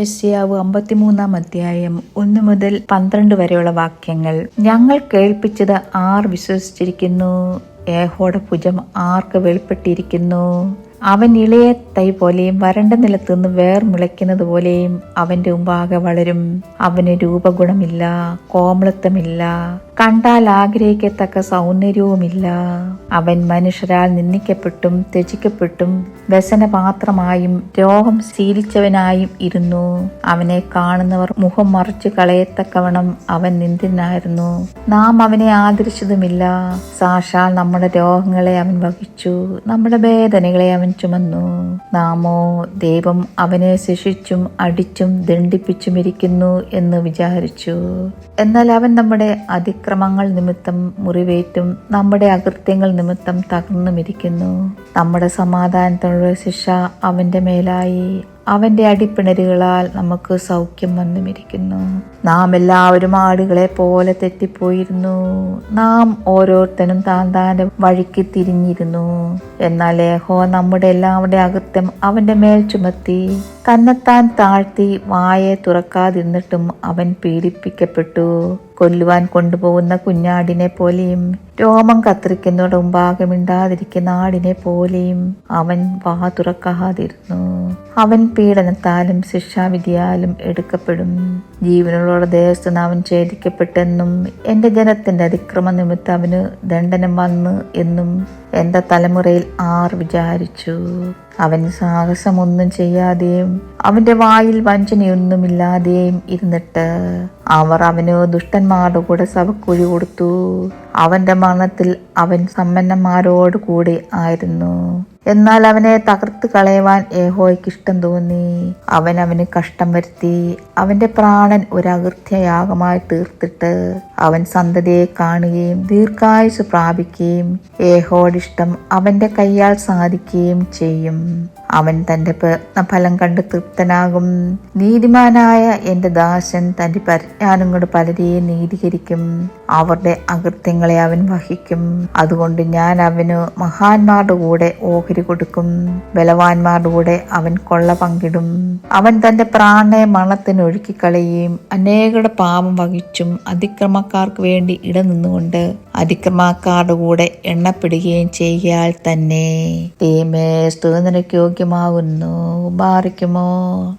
യസ്യാവ് അമ്പത്തിമൂന്നാം അധ്യായം ഒന്ന് മുതൽ പന്ത്രണ്ട് വരെയുള്ള വാക്യങ്ങൾ. ഞങ്ങൾ കേൾപ്പിച്ചത് ആർ വിശ്വസിച്ചിരിക്കുന്നു? ഏഹോടെ ഭുജം ആർക്ക് വെളിപ്പെട്ടിരിക്കുന്നു? അവൻ ഇളയ തൈ പോലെയും വരണ്ട നിലത്തുനിന്ന് വേർ മുളയ്ക്കുന്നത് പോലെയും അവന്റെ മുമ്പാകെ വളരും. അവന് രൂപഗുണമില്ല കോമളത്വമില്ല. കണ്ടാൽ ആഗ്രഹിക്കത്തക്ക സൗന്ദര്യവുമില്ല. അവൻ മനുഷ്യരാൽ നിന്ദിക്കപ്പെട്ടും ത്യജിക്കപ്പെട്ടും വ്യസനപാത്രമായും രോഗം ശീലിച്ചവനായും ഇരുന്നു. അവനെ കാണുന്നവർ മുഖം മറിച്ചു കളയത്തക്കവണ്ണം അവൻ നിന്ദിനായിരുന്നു നാം അവനെ ആദരിച്ചതുമില്ല. സാക്ഷാൽ നമ്മുടെ രോഗങ്ങളെ അവൻ വഹിച്ചു. നമ്മുടെ വേദനകളെ അവൻ ചുമന്നു. നാമോ ദൈവം അവനെ ശിക്ഷിച്ചും അടിച്ചും ദണ്ഡിപ്പിച്ചും ഇരിക്കുന്നു എന്ന് വിചാരിച്ചു. എന്നാൽ അവൻ നമ്മുടെ അതിക്രമങ്ങൾ നിമിത്തം മുറിവേറ്റും നമ്മുടെ അകൃത്യങ്ങൾ നിമിത്തം തകർന്നുമിരിക്കുന്നു. നമ്മുടെ സമാധാനത്തിനുള്ള ശിക്ഷ അവന്റെ മേലായി. അവന്റെ അടിപ്പിണരുകളാൽ നമുക്ക് സൗഖ്യം വന്നുമിരിക്കുന്നു. നാം എല്ലാവരും ആടുകളെ പോലെ തെറ്റിപ്പോയിരുന്നു. നാം ഓരോരുത്തരും താൻ താന്റെ വഴിക്ക് തിരിഞ്ഞിരുന്നു. എന്നാൽ ഏഹോ നമ്മുടെ എല്ലാവരുടെ അകൃത്യം അവന്റെ മേൽ ചുമത്തി. തന്നെത്താൻ താഴ്ത്തി വായെ തുറക്കാതിരുന്നിട്ടും അവൻ പീഡിപ്പിക്കപ്പെട്ടു. കൊല്ലുവാൻ കൊണ്ടുപോകുന്ന കുഞ്ഞാടിനെ പോലെയും രോമം കത്തിരിക്കുന്നവരുടെ മുമ്പാകെ ആടിനെ പോലെയും അവൻ വാ തുറക്കാതിരുന്നു. അവൻ പീഡനത്താലും ശിക്ഷാവിധിയാലും എടുക്കപ്പെടും. ജീവനുള്ള ദേശത്ത് അവൻ ഛേദിക്കപ്പെട്ടെന്നും എന്റെ ജനത്തിന്റെ അതിക്രമ നിമിത്തം അവന് ദണ്ഡനം വന്ന് എന്നും എന്റെ തലമുറയിൽ ആർ വിചാരിച്ചു. അവൻ സാഹസമൊന്നും ചെയ്യാതെയും അവന്റെ വായിൽ വഞ്ചനയൊന്നുമില്ലാതെയും ഇരുന്നിട്ട് അവർ അവന് ദുഷ്ടന്മാരുടെ കൂടെ സവക്കുഴി കൊടുത്തു. അവന്റെ മരണത്തിൽ അവൻ സമ്പന്നന്മാരോട് കൂടി ആയിരുന്നു. എന്നാൽ അവനെ തകർത്ത് കളയുവാൻ ഏഹോയ്ക്ക് ഇഷ്ടം തോന്നി. അവൻ അവന് കഷ്ടം വരുത്തി. അവന്റെ പ്രാണൻ ഒരകൃത്യയാഗമായി തീർത്തിട്ട് അവൻ സന്തതിയെ കാണുകയും ദീർഘായുസ് പ്രാപിക്കുകയും ഏഹോടിഷ്ടം അവന്റെ കൈയാൽ സാധിക്കുകയും ചെയ്യും. അവൻ തന്റെ ഫലം കണ്ട് തൃപ്തനാകും. നീതിമാനായ എന്റെ ദാസൻ തന്റെ പരിജ്ഞാനം കൊണ്ട് പലരെയും നീതീകരിക്കും. അവരുടെ അകൃത്യങ്ങളെ അവൻ വഹിക്കും. അതുകൊണ്ട് ഞാൻ അവന് മഹാന്മാരുടെ കൂടെ ഓഹരി കൊടുക്കും. ബലവാന്മാരുടെ കൂടെ അവൻ കൊള്ള പങ്കിടും. അവൻ തന്റെ പ്രാണനെ മണത്തിന് ഒഴുക്കിക്കളയുകയും അനേകരുടെ പാപം വഹിച്ചും അതിക്രമക്കാർക്ക് വേണ്ടി ഇടനിന്നുകൊണ്ട് അതിക്രമക്കാരുടെ കൂടെ എണ്ണപ്പെടുകയും ചെയ്യാൽ തന്നെ. തീമേ സ്തുതനയ്ക്ക് യോഗ്യമാകുന്നു. ബാറിക്കുമോ